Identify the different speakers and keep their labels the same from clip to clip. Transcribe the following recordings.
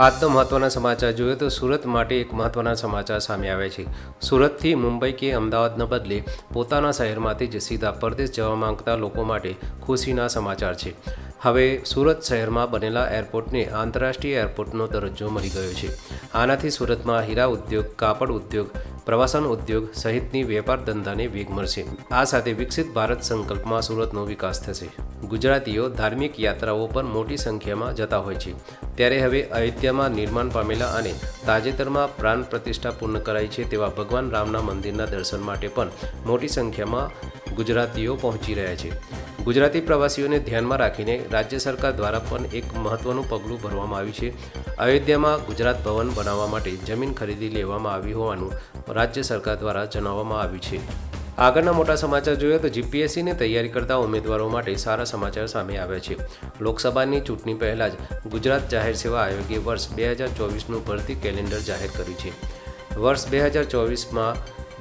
Speaker 1: આજનો મહત્ત્વના સમાચાર જોઈએ તો સુરત માટે એક મહત્ત્વના સમાચાર સામે આવ્યા છે. સુરતથી મુંબઈ કે અમદાવાદના બદલે પોતાના શહેરમાંથી જ સીધા પરદેશ જવા માંગતા લોકો માટે ખુશીના સમાચાર છે. હવે સુરત શહેરમાં બનેલા એરપોર્ટને આંતરરાષ્ટ્રીય એરપોર્ટનો દરજ્જો મળી ગયો છે. આનાથી સુરતમાં હીરા ઉદ્યોગ, કાપડ ઉદ્યોગ પ્રવાસન ઉદ્યોગ સહિતની વેપાર ધંધાને વેગ મળશે. આ સાથે વિકસિત ભારત સંકલ્પમાં સુરતનો વિકાસ થશે. ગુજરાતીઓ ધાર્મિક યાત્રાઓ પર મોટી સંખ્યામાં જતા હોય છે. ત્યારે હવે અયોધ્યામાં નિર્માણ પામેલા અને તાજેતરમાં પ્રાણ પ્રતિષ્ઠા પૂર્ણ કરાઈ છે તેવા ભગવાન રામના મંદિરના દર્શન માટે પણ મોટી સંખ્યામાં ગુજરાતીઓ પહોંચી રહ્યા છે. ગુજરાતી પ્રવાસીઓને ધ્યાનમાં રાખીને રાજ્ય સરકાર દ્વારા પણ એક મહત્વનું પગલું ભરવામાં આવ્યું છે. અયોધ્યામાં ગુજરાત ભવન બનાવવા માટે જમીન ખરીદી લેવામાં આવી હોવાનું રાજ્ય સરકાર દ્વારા જણાવવામાં આવ્યું છે. આગળના મોટા સમાચાર જોઈએ તો જીપીએસસીની તૈયારી કરતા ઉમેદવારો માટે સારા સમાચાર સામે આવ્યા છે. લોકસભાની ચૂંટણી પહેલાં જ ગુજરાત જાહેર સેવા આયોગે વર્ષ બે હજાર ચોવીસનું ભરતી કેલેન્ડર જાહેર કર્યું છે. વર્ષ બે હજાર ચોવીસમાં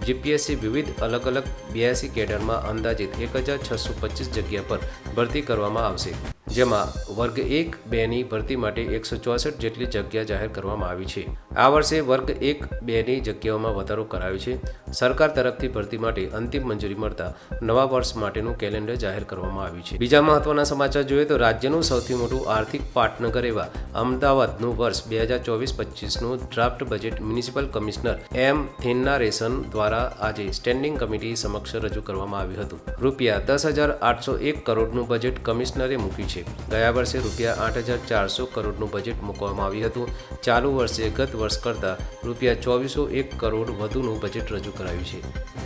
Speaker 1: જીપીએસસી વિવિધ અલગ અલગ બ્યાસી કેડરમાં અંદાજિત એક હજાર છસો પચીસ જગ્યા પર ભરતી કરવામાં આવશે. જેમાં વર્ગ એક બેની ભરતી માટે એકસો ચોસઠ જેટલી જગ્યા જાહેર કરવામાં આવી છે. આ વર્ષે વર્ગ એક બેની જગ્યાઓમાં વધારો કરાયો છે. સરકાર તરફથી ભરતી માટે અંતિમ મંજૂરી મળતા નવા વર્ષ માટેનું કેલેન્ડર જાહેર કરવામાં આવ્યું છે. બીજા મહત્વના સમાચાર જોઈએ તો રાજ્યનું સૌથી મોટું આર્થિક પાટનગર એવા અમદાવાદનું વર્ષ બે હજાર ચોવીસ પચીસનું draft budget municipal commissioner M Thennarasan દ્વારા આજે સ્ટેન્ડિંગ કમિટી સમક્ષ રજૂ કરવામાં આવ્યું હતું. રૂપિયા દસ હજાર આઠસો એક કરોડનું બજેટ કમિશનરે મૂક્યું છે. ગયા વર્ષે રૂપિયા આઠ હજાર ચારસો કરોડનું બજેટ મૂકવામાં આવ્યું હતું. ચાલુ વર્ષે ગત વર્ષ કરતાં રૂપિયા ચોવીસો એક કરોડ વધુનું બજેટ રજૂ કરાયું છે.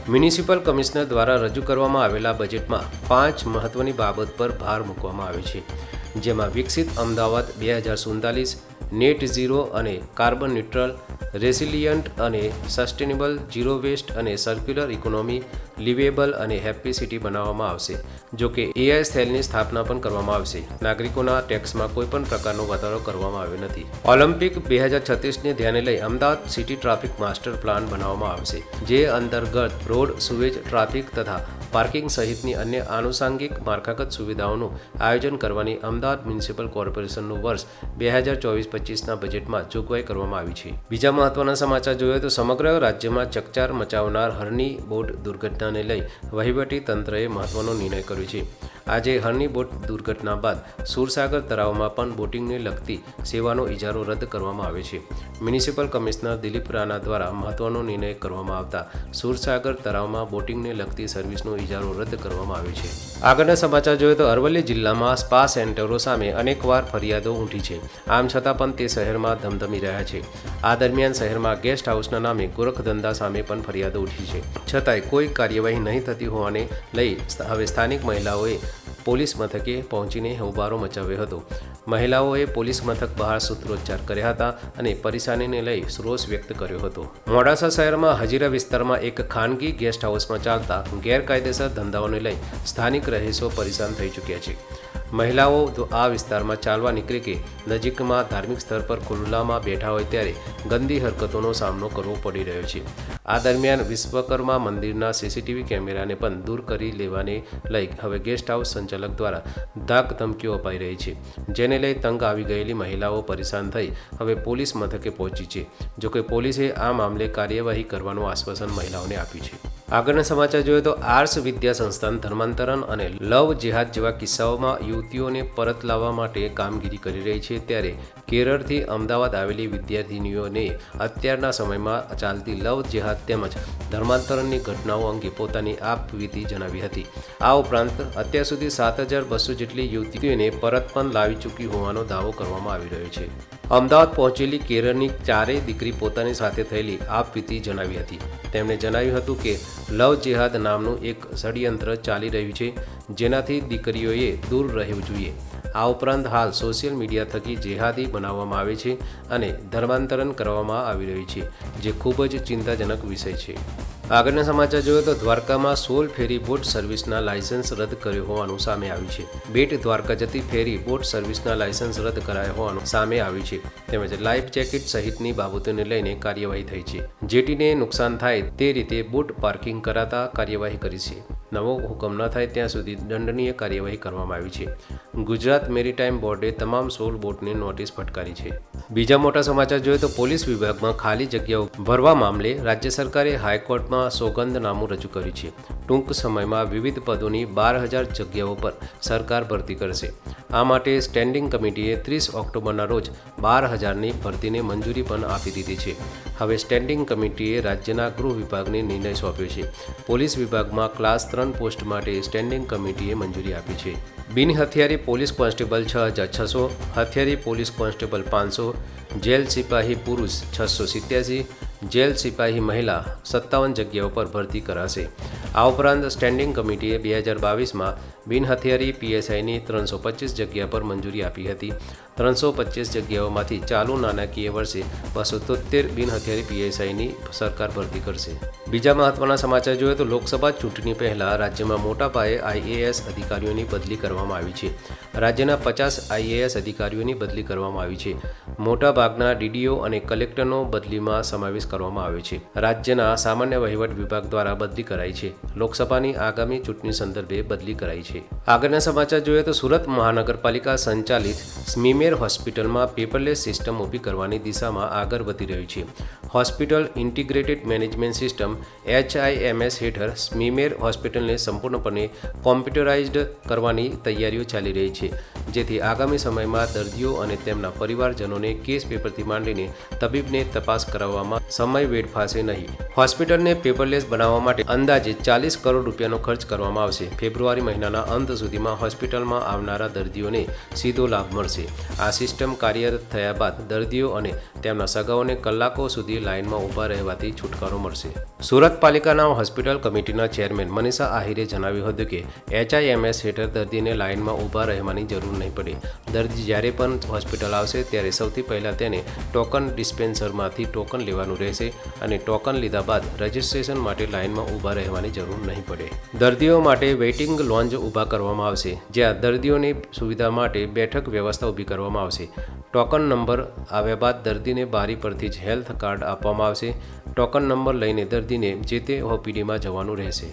Speaker 1: મ્યુનિસિપલ કમિશનર દ્વારા રજૂ કરવામાં આવેલા બજેટમાં પાંચ મહત્વની બાબત પર ભાર મૂકવામાં આવ્યો છે. જેમાં વિકસિત અમદાવાદ બે હજાર સુડતાલીસ, નેટ ઝીરો અને કાર્બન ન્યુટ્રલ રેસિલિયન્ટ અને સસ્ટેનેબલ ઝીરો વેસ્ટ અને સર્ક્યુલર ઇકોનોમી લિવેબલ અને હેપી સિટી બનાવવામાં આવશે, જો કે એઆઈ સેલની સ્થાપના પણ કરવામાં આવશે. નાગરિકોના ટેક્સમાં કોઈ પણ પ્રકારનો વધારો કરવામાં આવ્યો નથી. ઓલિમ્પિક બે હજાર છત્રીસને ધ્યાને લઈ Ahmedabad city traffic master plan બનાવવામાં આવશે, જે અંતર્ગત રોડ સુવેજ ટ્રાફિક તથા પાર્કિંગ સહિતની અન્ય આનુષાંગિક માળખાગત સુવિધાઓનું આયોજન કરવાની અમદાવાદ મ્યુનિસિપલ કોર્પોરેશનનું વર્ષ બે હજાર ચોવીસ પચીસના બજેટમાં જોગવાઈ કરવામાં આવી છે. બીજા મહત્વના સમાચાર જોઈએ તો સમગ્ર રાજ્યમાં ચકચાર મચાવનાર હરની બોટ દુર્ઘટનાને લઈ વહીવટી તંત્રએ મહત્વનો નિર્ણય કર્યો છે. આજે હરની બોટ દુર્ઘટના બાદ સુરસાગર તળાવમાં પણ બોટિંગને લગતી સેવાનો ઇજારો રદ કરવામાં આવ્યો છે. મ્યુનિસિપલ કમિશનર દિલીપ રાણા દ્વારા મહત્વનો નિર્ણય કરવામાં આવતા સુરસાગર તળાવમાં બોટિંગને લગતી સર્વિસનો ઇજારો રદ કરવામાં આવ્યો છે. આગળના સમાચાર જોઈએ તો અરવલ્લી જિલ્લામાં સ્પા સેન્ટરો સામે અનેકવાર ફરિયાદો ઉઠી છે. આમ છતાં પણ તે શહેરમાં ધમધમી રહ્યા છે. આ દરમિયાન શહેરમાં ગેસ્ટ હાઉસના નામે ગોરખધંધા સામે પણ ફરિયાદો ઉઠી છે. છતાંય કોઈ કાર્યવાહી નહીં થતી હોવાને લઈ હવે સ્થાનિક મહિલાઓએ પોલીસ મથકે પહોંચીને હોબારો મચાવ્યો હતો. મહિલાઓએ પોલીસ મથક બહાર સૂત્રોચ્ચાર કર્યા હતા અને પરેશાનીને લઈ રોષ વ્યક્ત કર્યો હતો. મોડાસા શહેરમાં હજીરા વિસ્તારમાં એક ખાનગી ગેસ્ટ હાઉસમાં ચાલતા ગેરકાયદેસર ધંધાઓને લઈ સ્થાનિક રહીશો પરેશાન થઈ ચૂક્યા છે. મહિલાઓ જો આ વિસ્તારમાં ચાલવા નીકળે કે નજીકમાં ધાર્મિક સ્થળ પર ખુલ્લામાં બેઠા હોય ત્યારે ગંદી હરકતોનો સામનો કરવો પડી રહ્યો છે. આ દરમિયાન વિશ્વકર્મા મંદિરના સીસીટીવી કેમેરાને પણ દૂર કરી લેવાને લઈ હવે ગેસ્ટ હાઉસ સંચાલક દ્વારા ધાક ધમકીઓ અપાઈ રહી છે. જેને લઈ તંગ આવી ગયેલી મહિલાઓ પરેશાન થઈ હવે પોલીસ મથકે પહોંચી છે. જોકે પોલીસે આ મામલે કાર્યવાહી કરવાનું આશ્વાસન મહિલાઓને આપ્યું છે. આગળના સમાચાર જોઈએ તો આર્સ વિદ્યા સંસ્થાન ધર્માંતરણ અને લવ જેહાદ જેવા કિસ્સાઓમાં યુવતીઓને પરત લાવવા માટે કામગીરી કરી રહી છે ત્યારે કેરળથી અમદાવાદ આવેલી વિદ્યાર્થિનીઓને અત્યારના સમયમાં ચાલતી લવ જેહાદ તેમજ ધર્માંતરણની ઘટનાઓ અંગે પોતાની આપવીતી જણાવી હતી. આ ઉપરાંત અત્યાર સુધી સાત હજાર બસો જેટલી યુવતીઓને પરત પણ લાવી ચૂકી હોવાનો દાવો કરવામાં આવી રહ્યો છે. અમદાવાદ પહોંચેલી કેરળની ચારેય દીકરી પોતાની સાથે થયેલી આપવીતી જણાવી હતી. તેમણે જણાવ્યું હતું કે, લવ જેહાદ નામનું એક ષડયંત્ર ચાલી રહ્યું છે, જેનાથી દીકરીઓએ દૂર રહેવું જોઈએ. આ ઉપરાંત હાલ સોશિયલ મીડિયા થકી જેહાદી બનાવવામાં આવે છે અને ધર્માંતરણ કરવામાં આવી રહ્યું છે, જે ખૂબ જ ચિંતાજનક વિષય છે. આગળના સમાચાર જોઈએ તો દ્વારકામાં સોલ ફેરી બોટ સર્વિસના લાયસન્સ રદ કર્યો હોવાનું સામે આવ્યું છે. બેટ દ્વારકા જતી ફેરી બોટ સર્વિસના લાયસન્સ રદ કરાયા હોવાનું સામે આવ્યું છે. તેમજ લાઈફ જેકેટ સહિતની બાબતોને લઈને કાર્યવાહી થઈ છે. જેટીને નુકસાન થાય તે રીતે બોટ પાર્કિંગ કરાતા કાર્યવાહી કરી છે. નવો હુકમ ન થાય ત્યાં સુધી દંડનીય કાર્યવાહી કરવામાં આવી છે. ગુજરાત મેરીટાઈમ બોર્ડે તમામ સોળ બોટને નોટિસ ફટકારી છે. બીજા મોટા સમાચાર જોઈએ તો પોલીસ વિભાગમાં ખાલી જગ્યાઓ ભરવા મામલે રાજ્ય સરકારે હાઈકોર્ટમાં સોગંદનામું રજૂ કર્યું છે. ટૂંક સમયમાં વિવિધ પદોની બાર હજાર જગ્યાઓ પર સરકાર ભરતી કરશે. આ માટે સ્ટેન્ડિંગ કમિટીએ ત્રીસ ઓક્ટોબરના રોજ બાર હજારની ભરતીને મંજૂરી પણ આપી દીધી છે. હવે સ્ટેન્ડિંગ કમિટીએ રાજ્યના ગૃહ વિભાગને નિર્ણય સોંપ્યો છે. પોલીસ વિભાગમાં ક્લાસ ત્રણ પોસ્ટ માટે સ્ટેન્ડિંગ કમિટીએ મંજૂરી આપી છે. બિન હથિયારી પોલીસ કોન્સ્ટેબલ છ હજાર છસો, હથિયારી પોલીસ કોન્સ્ટેબલ પાંચસો જેલ સિપાહી પુરુષ છસો સિત્યાસી, જેલ સિપાહી મહિલા સત્તાવન જગ્યાઓ પર ભરતી કરાશે. આ ઉપરાંત સ્ટેન્ડિંગ કમિટીએ બે હજાર બાવીસમાં બિન હથિયારી પીએસઆઈની ત્રણસો પચીસ જગ્યા પર મંજૂરી આપી હતી. ત્રણસો પચીસ જગ્યાઓમાંથી ચાલુ નાણાકીય વર્ષે બસો તોતેર બિનહથિયારી પીએસઆઈની સરકાર ભરતી કરશે. બીજા મહત્વના સમાચાર જોઈએ તો લોકસભા ચૂંટણી પહેલાં રાજ્યમાં મોટા પાયે આઈએએસ અધિકારીઓની બદલી કરવામાં આવી છે. રાજ્યના પચાસ આઈએએસ અધિકારીઓની બદલી કરવામાં આવી છે. મોટાભાગના ડીડીઓ અને કલેક્ટરનો બદલીમાં સમાવેશ કરવામાં આવ્યો છે. રાજ્યના સામાન્ય વહીવટ વિભાગ દ્વારા બદલી કરાઈ છે. લોકસભાની આગામી ચૂંટણી સંદર્ભે બદલી કરાઈ છે. આગળના સમાચાર જોઈએ તો સુરત મહાનગરપાલિકા સંચાલિત સ્મીમેર હોસ્પિટલમાં પેપરલેસ સિસ્ટમ ઊભી કરવાની દિશામાં આગળ વધી રહ્યું છે. Hospital integrated management system HIMS હેઠળ સ્મીમેર હોસ્પિટલને સંપૂર્ણપણે કોમ્પ્યુટરાઇઝ્ડ કરવાની તૈયારીઓ ચાલી રહી છે. જેથી આગામી સમયમાં દર્દીઓ અને તેમના પરિવારજનોને કેસ પેપરથી માંડીને તબીબને તપાસ કરાવવામાં સમય વેડફાશે નહીં. હોસ્પિટલને પેપરલેસ બનાવવા માટે અંદાજે ચાલીસ કરોડ રૂપિયાનો ખર્ચ કરવામાં આવશે. ફેબ્રુઆરી મહિનાના અંત સુધીમાં હોસ્પિટલમાં આવનારા દર્દીઓને સીધો લાભ મળશે. આ સિસ્ટમ કાર્યરત થયા બાદ દર્દીઓ અને તેમના સગાઓને કલાકો સુધી લાઇનમાં ઊભા રહેવાથી છુટકારો મળશે. સુરત પાલિકાના હોસ્પિટલ કમિટીના ચેરમેન મનીષા આહિરે જણાવ્યું હતું કે, એચઆઈએમએસ હેઠળ દર્દીને લાઇનમાં ઊભા રહેવાની જરૂર નહીં પડે. દર્દી જ્યારે પણ હોસ્પિટલ આવશે, ત્યારે સૌથી પહેલાં તેને ટોકન ડિસ્પેન્સરમાંથી ટોકન લેવાનું રહેશે અને ટોકન લીધા બાદ રજિસ્ટ્રેશન માટે લાઇનમાં ઊભા રહેવાની જરૂર નહીં પડે. દર્દીઓ માટે વેઇટિંગ લોન્જ ઊભા કરવામાં આવશે જ્યાં દર્દીઓની સુવિધા માટે બેઠક વ્યવસ્થા ઊભી કરવામાં આવશે. ટોકન નંબર આવ્યા બાદ દર્દીને બારી પરથી જ હેલ્થ કાર્ડ આપવામાં આવશે. ટોકન નંબર લઈને દર્દીને જે તે ઓપીડીમાં જવાનું રહેશે.